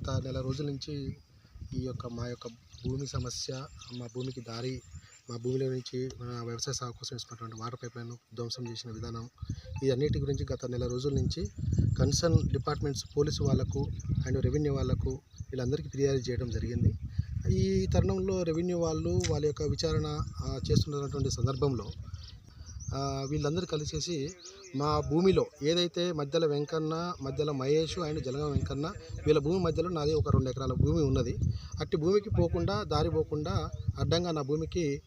గత నెల రోజుల నుంచి ఈ యొక్క మా యొక్క భూమి సమస్య మా భూమికి దారి మా భూమిలో నుంచి మన వ్యవసాయ సాగు కోసం వేసుకున్నటువంటి వాటర్ పైప్ లైన్ ధ్వంసం చేసిన విధానం ఈ అన్నిటి గురించి గత నెల రోజుల నుంచి కన్సర్న్ డిపార్ట్మెంట్స్ పోలీసు వాళ్ళకు అండ్ రెవెన్యూ వాళ్ళకు వీళ్ళందరికీ ఫిర్యాదు చేయడం జరిగింది. ఈ తరుణంలో రెవెన్యూ వాళ్ళు వాళ్ళ యొక్క విచారణ చేస్తున్నటువంటి సందర్భంలో వీళ్ళందరూ కలిసేసి మా భూమిలో ఏదైతే మధ్యలో వెంకన్న మధ్యలో మహేష్ అండ్ జలగం వెంకన్న వీళ్ళ భూమి మధ్యలో నాది ఒక రెండు ఎకరాల భూమి ఉన్నది. అట్టి భూమికి పోకుండా దారి పోకుండా అడ్డంగా నా భూమికి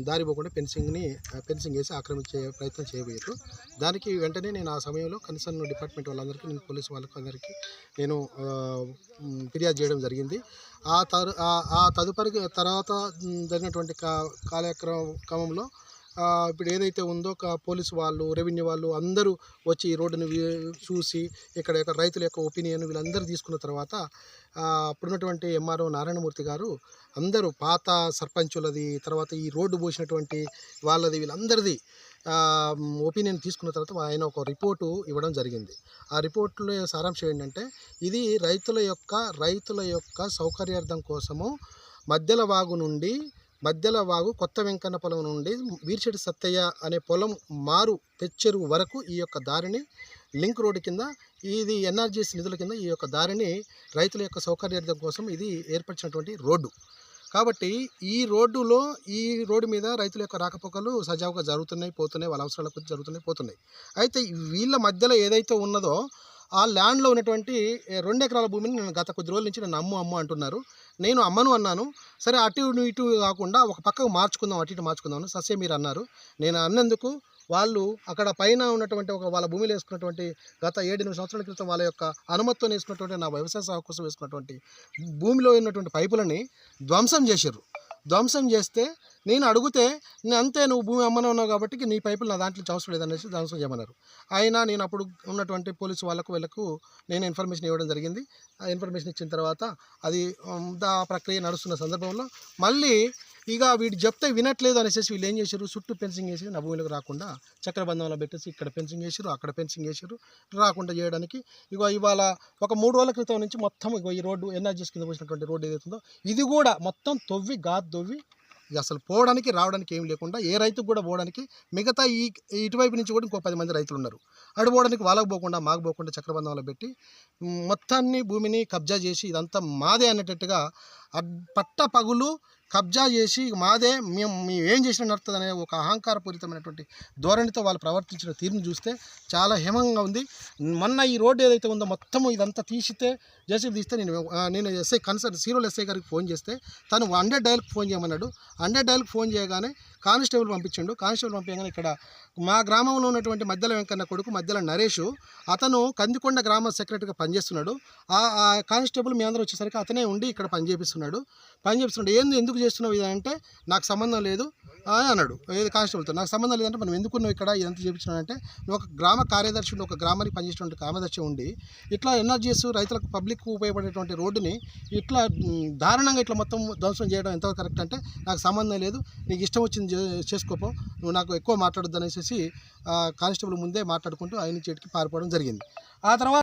దారి పోకుండా ఫెన్సింగ్ని ఫెన్సింగ్ వేసి ఆక్రమించే ప్రయత్నం చేయబోయారు. దానికి వెంటనే నేను ఆ సమయంలో కన్సర్న్ డిపార్ట్మెంట్ వాళ్ళందరికీ నేను పోలీసు వాళ్ళకు అందరికీ నేను ఫిర్యాదు చేయడం జరిగింది. ఆ తరు ఆ- తదుపరి తర్వాత జరిగినటువంటి కా కాలక్రమం క్రమంలో ఇప్పుడు ఏదైతే ఉందో ఒక పోలీసు వాళ్ళు రెవెన్యూ వాళ్ళు అందరూ వచ్చి ఈ రోడ్డును చూసి ఇక్కడ యొక్క రైతుల యొక్క ఒపీనియన్ వీళ్ళందరూ తీసుకున్న తర్వాత అప్పుడున్నటువంటి ఎంఆర్ఓ నారాయణమూర్తి గారు అందరూ పాత సర్పంచులది తర్వాత ఈ రోడ్డు పోసినటువంటి వాళ్ళది వీళ్ళందరిది ఒపీనియన్ తీసుకున్న తర్వాత ఆయన ఒక రిపోర్టు ఇవ్వడం జరిగింది. ఆ రిపోర్ట్లో సారాంశం ఏంటంటే ఇది రైతుల యొక్క రైతుల యొక్క సౌకర్యార్థం కోసము మధ్యల వాగు నుండి మధ్యల వాగు కొత్త వెంకన్న పొలం నుండి వీర్చెడి సత్తయ్య అనే పొలం మారు పెచ్చెరువు వరకు ఈ యొక్క దారిని లింక్ రోడ్డు కింద ఇది ఎన్ఆర్జీఎస్ నిధుల కింద ఈ యొక్క దారిని రైతుల యొక్క సౌకర్యార్థం కోసం ఇది ఏర్పరిచినటువంటి రోడ్డు. కాబట్టి ఈ రోడ్డులో ఈ రోడ్డు మీద రైతుల యొక్క రాకపోకలు సజావుగా జరుగుతున్నాయి పోతున్నాయి వాళ్ళ అవసరాల కొద్ది జరుగుతున్నాయి పోతున్నాయి. అయితే వీళ్ళ మధ్యలో ఏదైతే ఉన్నదో ఆ ల్యాండ్లో ఉన్నటువంటి రెండు ఎకరాల భూమిని నేను గత కొద్ది రోజుల నుంచి నేను అమ్ము అమ్ము అంటున్నారు. నేను అమ్మను అన్నాను. సరే అటు ఇటు కాకుండా ఒక పక్కకు మార్చుకుందాం అటు ఇటు మార్చుకుందాం సస్య మీరు అన్నారు. నేను అన్నందుకు వాళ్ళు అక్కడ పైన ఉన్నటువంటి ఒక వాళ్ళ భూమిలో వేసుకున్నటువంటి గత ఏడెనిమిది సంవత్సరాల క్రితం వాళ్ళ యొక్క అనుమతితో వేసుకున్నటువంటి నా వ్యవసాయ సాగు కోసం వేసుకున్నటువంటి భూమిలో ఉన్నటువంటి పైపులని ధ్వంసం చేశారు ధ్వంసం చేస్తే నేను అడిగితే నేను అంతే నువ్వు భూమి అమ్మనే ఉన్నావు కాబట్టి నీ పైపులు నా దాంట్లో నుంచి అవసరం లేదనేసి ధ్వంసం చేయమన్నారు. అయినా నేను అప్పుడు ఉన్నటువంటి పోలీసు వాళ్ళకు వీళ్ళకు నేను ఇన్ఫర్మేషన్ ఇవ్వడం జరిగింది. ఆ ఇన్ఫర్మేషన్ ఇచ్చిన తర్వాత అది ఆ దా ప్రక్రియ నడుస్తున్న సందర్భంలో మళ్ళీ ఇక వీడు చెప్తే వినట్లేదు అనేసి వీళ్ళు ఏం చేశారు? చుట్టూ పెన్సింగ్ వేసి నా భూమిలోకి రాకుండా చక్రబంధంలో పెట్టేసి ఇక్కడ పెన్సింగ్ వేసారు అక్కడ పెన్సింగ్ వేసారు రాకుండా చేయడానికి ఇగో ఇవాళ ఒక మూడు రోజుల క్రితం నుంచి మొత్తం ఇక ఈ రోడ్డు ఎన్ఆర్జీస్ కింద పోసినటువంటి రోడ్డు ఏదైతుందో ఇది కూడా మొత్తం తొవ్వి గాద్ తొవ్వి అసలు పోవడానికి రావడానికి ఏం లేకుండా ఏ రైతుకు కూడా పోవడానికి మిగతా ఈ ఇటువైపు నుంచి కూడా ఇంకో పది మంది రైతులు ఉన్నారు. అడు పోవడానికి వాళ్ళకు పోకుండా మాకు పోకుండా చక్రబంధంలో పెట్టి మొత్తాన్ని భూమిని కబ్జా చేసి ఇదంతా మాదే అన్నట్టుగా పట్ట పగులు కబ్జా చేసి మాదే మేము మేము ఏం చేసినా నడుతుంది అనే ఒక అహంకారపూరితమైనటువంటి ధోరణితో వాళ్ళు ప్రవర్తించిన తీరును చూస్తే చాలా హేమంగా ఉంది. మొన్న ఈ రోడ్డు ఏదైతే ఉందో మొత్తం ఇదంతా తీసితే జేసీబీ తీస్తే నేను నేను ఎస్ఐ కన్సర్న్ సీరోల్ ఎస్ఐ గారికి ఫోన్ చేస్తే తను హండ్రెడ్ డైల్కి ఫోన్ చేయమన్నాడు. హండ్రెడ్ డైల్కి ఫోన్ చేయగానే కానిస్టేబుల్ పంపించిండు. కానిస్టేబుల్ పంపించగానే ఇక్కడ మా గ్రామంలో ఉన్నటువంటి మధ్యల వెంకన్న కొడుకు మధ్యల నరేష్ అతను కందికొండ గ్రామ సెక్రటరీగా పనిచేస్తున్నాడు. ఆ ఆ కానిస్టేబుల్ మీ అందరూ వచ్చేసరికి అతనే ఉండి ఇక్కడ పని చేపిస్తున్నాడు. పని చేపిస్తున్నాడు. ఏంది ఎందుకు చేస్తున్నావు ఇదంటే అంటే నాకు సంబంధం లేదు అన్నాడు. ఏది కానిస్టేబుల్తో నాకు సంబంధం లేదంటే మనం ఎందుకున్నావు ఇక్కడ ఇదంతా చేపించినానంటే నువ్వు ఒక గ్రామ కార్యదర్శి ఒక గ్రామానికి పనిచేసేటువంటి కార్యదర్శి ఉండి ఇట్లా ఎన్ఆర్జీఎస్ రైతులకు పబ్లిక్ ఉపయోగపడేటువంటి రోడ్డుని ఇట్లా దారుణంగా ఇట్లా మొత్తం ధ్వంసం చేయడం ఎంత కరెక్ట్ అంటే నాకు సంబంధం లేదు నీకు ఇష్టం వచ్చింది చే- చేసుకోపో నువ్వు నాకు ఎక్కువ మాట్లాడొద్దు అనేసి కానిస్టేబుల్ ముందే మాట్లాడుకుంటూ ఆయన చేతికి పారిపోవడం జరిగింది. ఆ తర్వాత